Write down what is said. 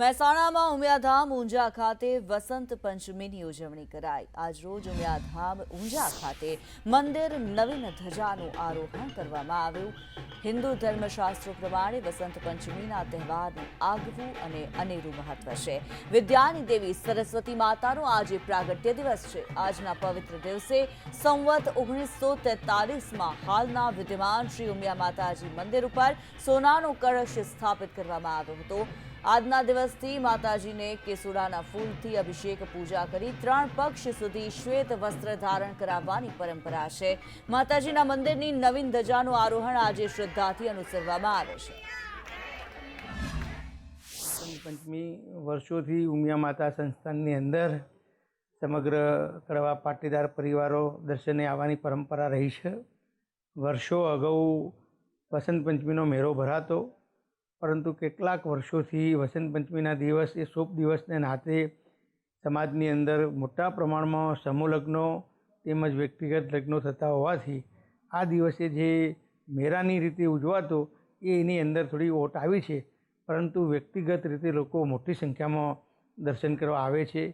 મહેસાણામાં ઉમિયાધામ ઊંઝા ખાતે વસંત પંચમીની ઉજવણી કરાઈ. આજરોજ ઉમિયાધામ ઊંઝા ખાતે મંદિર નવીન ધજાનું આરોહણ કરવામાં આવ્યું. હિન્દુ ધર્મશાસ્ત્રો પ્રમાણે વસંત પંચમીના તહેવારનું આગવું અને અનેરું મહત્વ છે. વિદ્યાની દેવી સરસ્વતી માતાનો આજે પ્રાગટ્ય દિવસ છે. આજના પવિત્ર દિવસે સંવત ઓગણીસો તેતાલીસમાં હાલના વિદ્યમાન શ્રી ઉમિયા માતાજી મંદિર ઉપર સોનાનો કળશ સ્થાપિત કરવામાં આવ્યો હતો. આજના દિવસથી માતાજીને કેસુડાના ફૂલથી અભિષેક, પૂજા કરી ત્રણ પક્ષ સુધી શ્વેત વસ્ત્ર ધારણ કરાવવાની પરંપરા છે. માતાજીના મંદિરની નવીન ધજાનું આરોહણ આજે શ્રદ્ધાથી અનુસરવામાં આવે છે. પંચમી વર્ષોથી ઉમિયા માતા સંસ્થાનની અંદર સમગ્ર કડવા પાટીદાર પરિવારો દર્શને આવવાની પરંપરા રહી છે. વર્ષો અગાઉ વસંત પંચમીનો મેળો ભરાતો પરંતુ કેટલાક વર્ષોથી વસંત પંચમીના દિવસ એ શુભ દિવસને નાતે સમાજની અંદર મોટા પ્રમાણમાં સમૂહ લગ્નો તેમજ વ્યક્તિગત લગ્નો થતા હોવાથી આ દિવસે જે મેળાની રીતે ઉજવાતો એ એની અંદર થોડી ઓટ આવી છે. પરંતુ વ્યક્તિગત રીતે લોકો મોટી સંખ્યામાં દર્શન કરવા આવે છે.